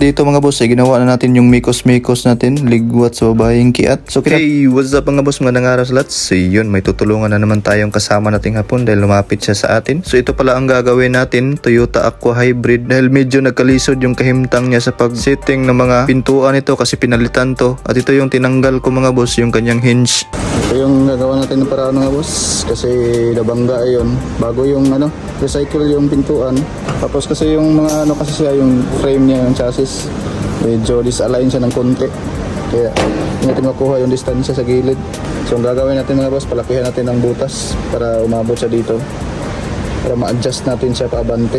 Dito mga boss, ay ginawa na natin yung mikos-mikos natin, ligwat sa babaeng kiat. So, kina- hey, what's up mga boss, mga nangaras lahat? So, yun, may tutulungan na naman tayong kasama nating hapon dahil lumapit siya sa atin. So, ito pala ang gagawin natin, Toyota Aqua Hybrid. Dahil medyo nagkalisod yung kahimtang niya sa pag-setting ng mga pintuan ito kasi pinalitan to. At ito yung tinanggal ko mga boss, yung kanyang hinge. Ito yung gagawa natin ng paraan mga boss kasi nabangga yun. Bago yung ano, recycle yung pintuan. Tapos kasi yung mga ano kasi siya yung frame niya yung chassis medyo disalign siya ng konti. Kaya hindi natin makuha yung distansya sa gilid. So ang gagawin natin mga boss, palakihan natin ng butas para umabot siya dito. Para ma-adjust natin siya paabante.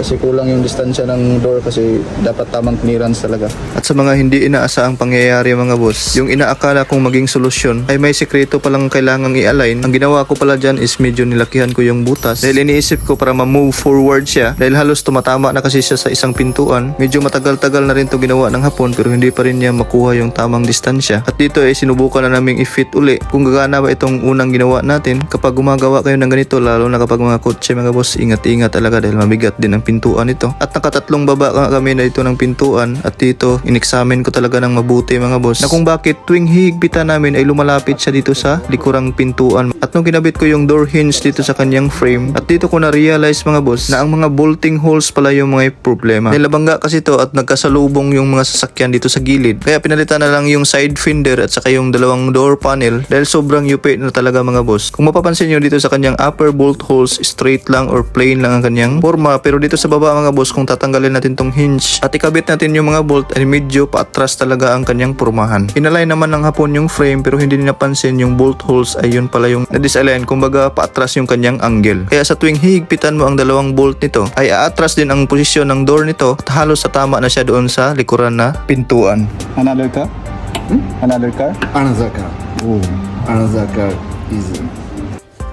Kasi kulang yung distansya ng door kasi dapat tamang clearance talaga. At sa mga hindi inaasahang pangyayari mga boss, yung inaakala kong maging solusyon ay may sekreto palang kailangang i-align. Ang ginawa ko pala dyan is medyo nilakihan ko yung butas dahil iniisip ko para ma-move forward siya dahil halos tumatama na kasi siya sa isang pintuan. Medyo matagal-tagal na rin to ginawa ng hapon pero hindi pa rin niya makuha yung tamang distansya. At dito ay sinubukan na naming i-fit uli kung gagana ba itong unang ginawa natin. Kapag gumagawa kayo ng ganito lalo na kapag mga kotse mga boss, ingat-ingat talaga dahil mabigat din ang pintuan ito. At nakatatlong baba ka- kami na ito ng pintuan at dito inexamine ko talaga ng mabuti mga boss na kung bakit tuwing higpitan namin ay lumalapit siya dito sa likurang pintuan. At nung kinabit ko yung door hinge dito sa kanyang frame at dito ko na-realize mga boss na ang mga bolting holes pala yung mga problema. Dahil nabangga kasi to at nagkasalubong yung mga sasakyan dito sa gilid. Kaya pinalitan na lang yung side fender at saka yung dalawang door panel dahil sobrang yupi na talaga mga boss. Kung mapapansin nyo dito sa kanyang upper bolt holes, straight lang or plain lang ang kanyang forma. Pero dito sa baba mga boss, kung tatanggalin natin tong hinge at ikabit natin yung mga bolt ay medyo paatras talaga ang kanyang pormahan. Inalay naman ng hapon yung frame pero hindi napansin yung bolt holes ay yun pala yung na-disalign. Kumbaga paatras yung kanyang angle. Kaya sa tuwing higpitan mo ang dalawang bolt nito ay aatras din ang posisyon ng door nito at halos sa tama na siya doon sa likuran na pintuan. Another car? Another car? Another car. Oh, another car is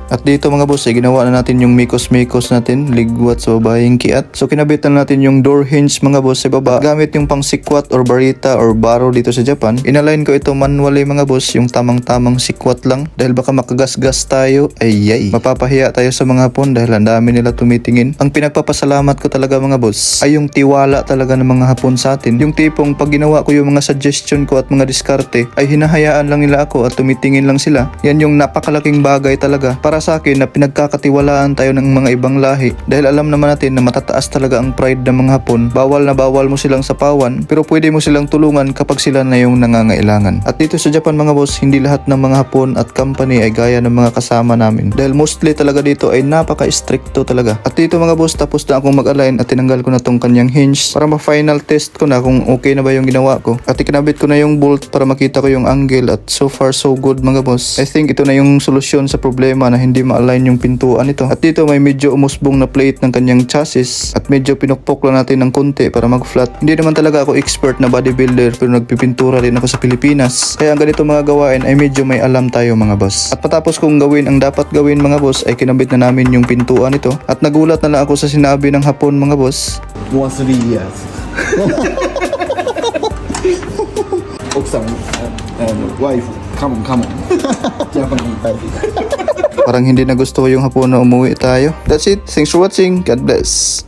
At dito mga boss, ay ginawa na natin yung mikos-mikos natin, ligwat sa babaeng kiat. So kinabitan natin yung door hinge mga boss sa baba. Gamit yung pang sikwat or barita or baro dito sa Japan. Inalign ko ito manually mga boss, yung tamang-tamang sikwat lang. Dahil baka makagasgas tayo, ay yay. Mapapahiya tayo sa mga hapon dahil ang dami nila tumitingin. Ang pinagpapasalamat ko talaga mga boss, ay yung tiwala talaga ng mga hapon sa atin. Yung tipong pag ginawa ko yung mga suggestion ko at mga diskarte, ay hinahayaan lang nila ako at tumitingin lang sila. Yan yung napakalaking bagay talaga para sa akin na pinagkakatiwalaan tayo ng mga ibang lahi dahil alam naman natin na matataas talaga ang pride ng mga hapon. Bawal na bawal mo silang sapawan pero pwede mo silang tulungan kapag sila na yung nangangailangan. At dito sa Japan mga boss, hindi lahat ng mga hapon at company ay gaya ng mga kasama namin dahil mostly talaga dito ay napaka-stricto talaga. At dito mga boss, tapos na akong mag-align at tinanggal ko na tong kanyang hinge para ma-final test ko na kung okay na ba yung ginawa ko. At ikinabit ko na yung bolt para makita ko yung angle at so far so good mga boss. I think ito na yung solusyon sa problema na hindi ma-align yung pintuan nito. At dito may medyo umusbong na plate ng kanyang chassis at medyo pinukpok lang natin ng konti para mag-flat. Hindi naman talaga ako expert na bodybuilder pero nagpipintura rin ako sa Pilipinas. Kaya ang ganito mga gawain ay medyo may alam tayo mga boss. At patapos kong gawin ang dapat gawin mga boss ay kinabit na namin yung pintuan nito at nagulat na lang ako sa sinabi ng hapon mga boss. Once yes. Oksan, uh, um, wife, come on, come on. Japanese. Parang hindi na gusto yung hapon na umuwi tayo. That's it. Thanks for watching. God bless.